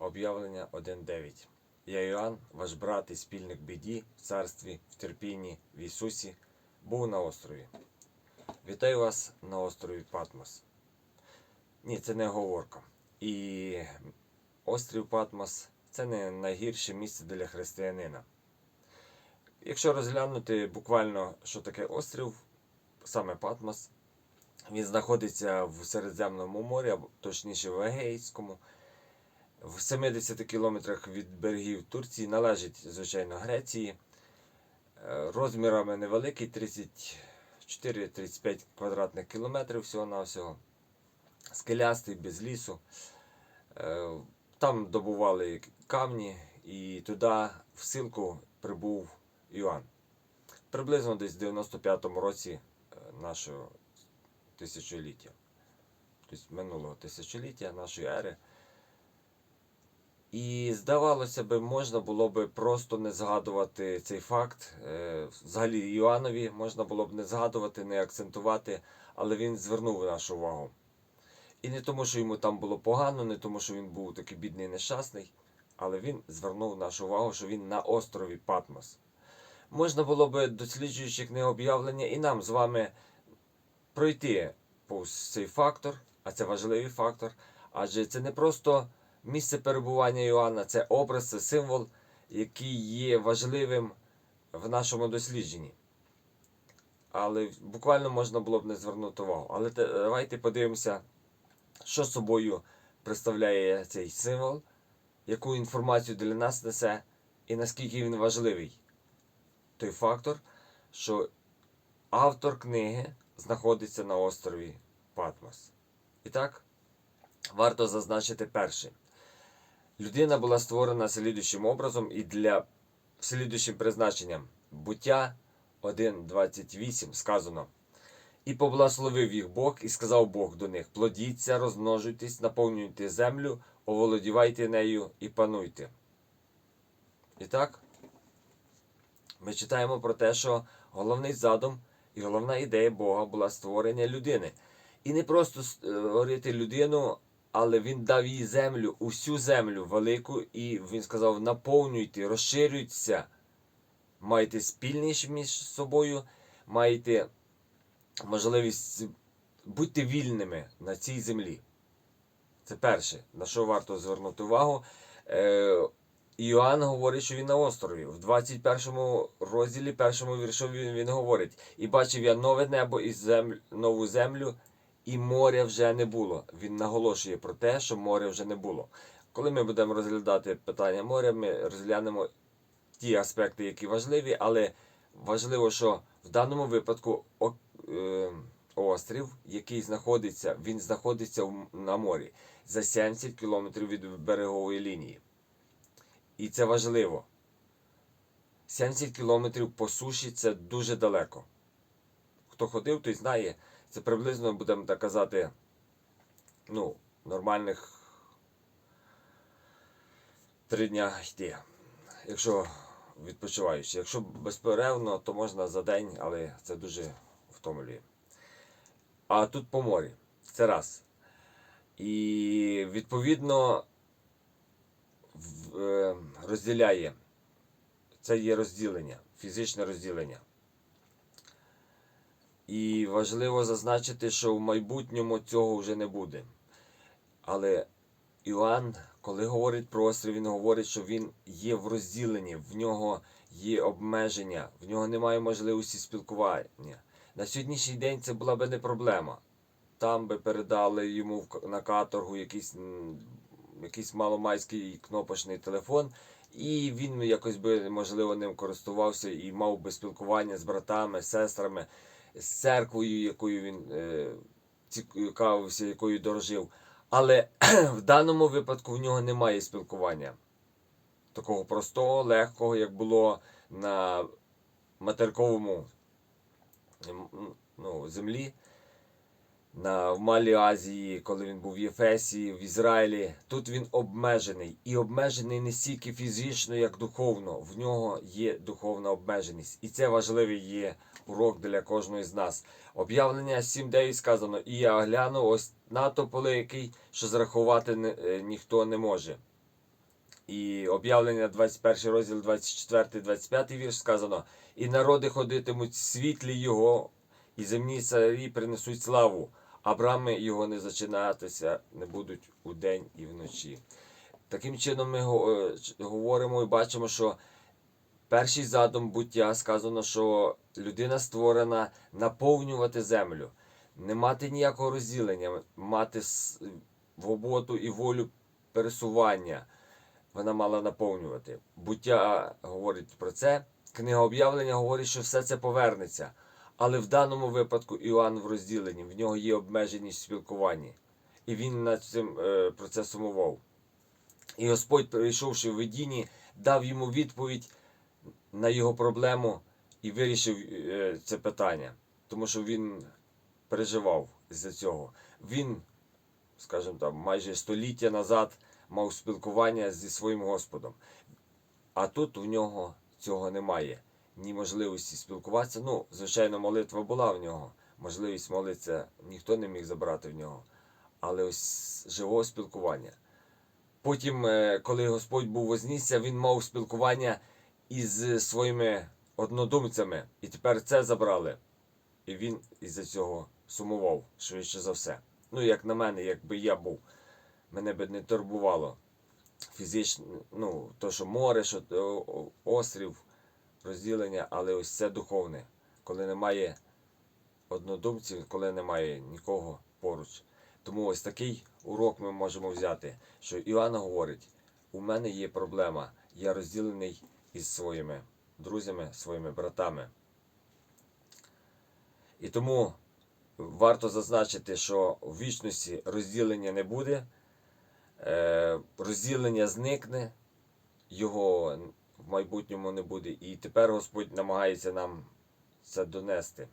Об'явлення 1.9. Я Іоанн, ваш брат і спільник біді, в царстві, в терпінні, в Ісусі, був на острові. Вітаю вас на острові Патмос. Ні, це не оговорка. І острів Патмос це не найгірше місце для християнина. Якщо розглянути буквально, що таке острів, саме Патмос, він знаходиться в Середземному морі, точніше в Егейському. В 70 кілометрах від берегів Турції належить, звичайно, Греції. Е, Розмірами невеликий 34-35 квадратних кілометрів всього-навсього. Скелястий, без лісу. Е, Там добували камні, і туди в силку прибув Іоанн. Приблизно десь в 95-му році е, нашого тисячоліття. Тобто минулого тисячоліття нашої ери. І здавалося би, можна було би просто не згадувати цей факт. Е, Взагалі Іоаннові можна було б не згадувати, не акцентувати, але він звернув нашу увагу. І не тому, що йому там було погано, не тому, що він був такий бідний і нещасний, але він звернув нашу увагу, що він на острові Патмос. Можна було би, досліджуючи книгу об'явлення, і нам з вами пройти повз цей фактор, а це важливий фактор, адже це не просто місце перебування Іоанна, це образ, це символ, який є важливим в нашому дослідженні. Але буквально можна було б не звернути увагу. Але давайте подивимося, що собою представляє цей символ, яку інформацію для нас несе і наскільки він важливий. Той фактор, що автор книги знаходиться на острові Патмос. І так, варто зазначити перше. Людина була створена слідуючим образом і для слідуючим призначенням. Буття 1.28 сказано. І поблагословив їх Бог, і сказав Бог до них: плодіться, розмножуйтесь, наповнюйте землю, оволодівайте нею і пануйте. І так, ми читаємо про те, що головний задум і головна ідея Бога була створення людини. І не просто створити людину, але він дав їй землю, усю землю велику, і він сказав: наповнюйте, розширюйтеся, майте спільність між собою, маєте можливість будьте вільними на цій землі. Це перше, на що варто звернути увагу. Е, Іоанн говорить, що він на острові. В 21 розділі, першому віршу він, він говорить: І бачив я нове небо і землю, нову землю, і моря вже не було. Він наголошує про те, що моря вже не було. Коли ми будемо розглядати питання моря, ми розглянемо ті аспекти, які важливі, але важливо, що в даному випадку е, острів, який знаходиться, він знаходиться на морі за 70 кілометрів від берегової лінії. І це важливо. 70 кілометрів по суші це дуже далеко. Хто ходив, той знає, це приблизно, будемо так казати, ну, нормальних три дня йти. Якщо відпочиваючи. Якщо безперервно, то можна за день, але це дуже втомлює. А тут по морі. Це раз. І відповідно е, розділяє. Це є розділення, фізичне розділення. І важливо зазначити, що в майбутньому цього вже не буде. Але Іоанн, коли говорить про острів, він говорить, що він є в розділенні, в нього є обмеження, в нього немає можливості спілкування. На сьогоднішній день це була би не проблема. Там би передали йому на каторгу якийсь, якийсь маломайський кнопочний телефон, і він якось би, можливо, ним користувався і мав би спілкування з братами, сестрами, з церквою, якою він е, цікавився, якою дорожив. Але в даному випадку в нього немає спілкування. Такого простого, легкого, як було на материковому ну, землі, на, в Малій Азії, коли він був в Єфесі, в Ізраїлі. Тут він обмежений. І обмежений не стільки фізично, як духовно. В нього є духовна обмеженість. І це важливий є урок для кожного з нас. Об'явлення 7.9 сказано, і я огляну ось натовп великий, що зрахувати е, ніхто не може. І об'явлення 21 розділ, 24-25 вірш сказано: І народи ходитимуть в світлі Його, і земні царі принесуть славу, а брами його не зачинатися не будуть удень і вночі. Таким чином, ми е, говоримо і бачимо, що перший задум буття сказано, що людина створена наповнювати землю, не мати ніякого розділення, мати свободу і волю пересування. Вона мала наповнювати. Буття говорить про це. Книга об'явлення говорить, що все це повернеться. Але в даному випадку Іоанн в розділенні, в нього є обмеженість в спілкуванні. І він над цим е, про це сумував. І Господь, прийшовши в видінні, дав йому відповідь на його проблему і вирішив е, це питання. Тому що він переживав з цього. Він, скажімо так, майже століття назад мав спілкування зі своїм Господом. А тут у нього цього немає. Ні можливості спілкуватися. Ну, звичайно, молитва була в нього. Можливість молитися ніхто не міг забрати в нього. Але ось живого спілкування. Потім, е, коли Господь був вознісся, він мав спілкування із своїми однодумцями. І тепер це забрали. І він із-за цього сумував, швидше за все. Ну, як на мене, якби я був, мене би не турбувало фізично, ну, то, що море, що острів, розділення, але ось це духовне, коли немає однодумців, коли немає нікого поруч. Тому ось такий урок ми можемо взяти, що Іоанн говорить: у мене є проблема, я розділений із своїми друзями, своїми братами. І тому варто зазначити, що в вічності розділення не буде, е, розділення зникне, його в майбутньому не буде. І тепер Господь намагається нам це донести.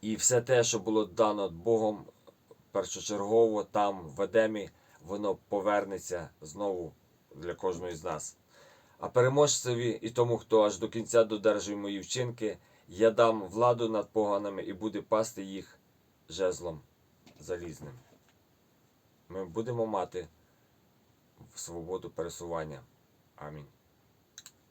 І все те, що було дано Богом першочергово там, в Едемі, воно повернеться знову для кожного з нас. А переможцеві і тому, хто аж до кінця додержує мої вчинки, я дам владу над поганими і буде пасти їх жезлом залізним. Ми будемо мати свободу пересування. Амінь.